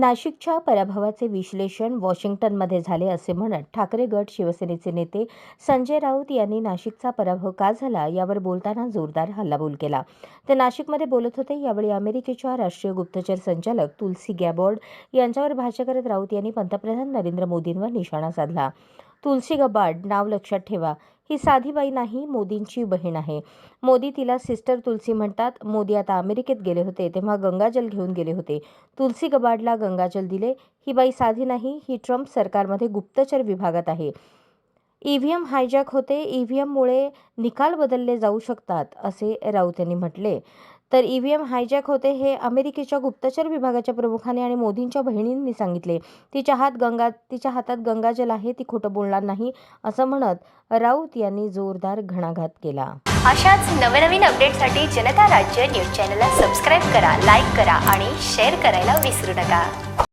नाशिकच्या पराभवाचे विश्लेषण वॉशिंग्टनमध्ये झाले असे म्हणत ठाकरे गट शिवसेनेचे नेते संजय राऊत यांनी नाशिकचा पराभव का झाला यावर बोलताना जोरदार हल्लाबोल केला. ते नाशिकमध्ये बोलत होते यावेळी अमेरिकेच्या राष्ट्रीय गुप्तचर संचालक तुलसी गॅबॉर्ड यांच्यावर भाष्य करत राऊत यांनी पंतप्रधान नरेंद्र मोदींवर निशाणा साधला. तुलसी गबाड नाव लक्षात ठेवा. ही साधी बाई नाही मोदींची बहीण आहे. मोदी तिला सिस्टर तुलसी म्हणतात. मोदी आता अमेरिकेत गेले होते तेव्हा गंगाजल घेऊन गेले होते. तुलसी गबाडला गंगाजल दिले. ही बाई साधी नाही ही ट्रम्प सरकारमध्ये गुप्तचर विभागात आहे. ईव्हीएम हायजॅक होते. ईव्हीएममुळे निकाल बदलले जाऊ शकतात असे राऊत यांनी म्हटले. तर ईव्हीएम हायजॅक होते हे अमेरिकेच्या गुप्तचर विभागाच्या प्रमुखाने आणि मोदींच्या बहिणींनी सांगितले. तिच्या हात गंगा तिच्या हातात गंगाजल आहे ती खोटं बोलणार नाही असं म्हणत राऊत यांनी जोरदार घणाघात केला. अशाच नवनवीन अपडेटसाठी जनता राज्य न्यूज चॅनलला सबस्क्राईब करा लाईक करा आणि शेअर करायला विसरू नका.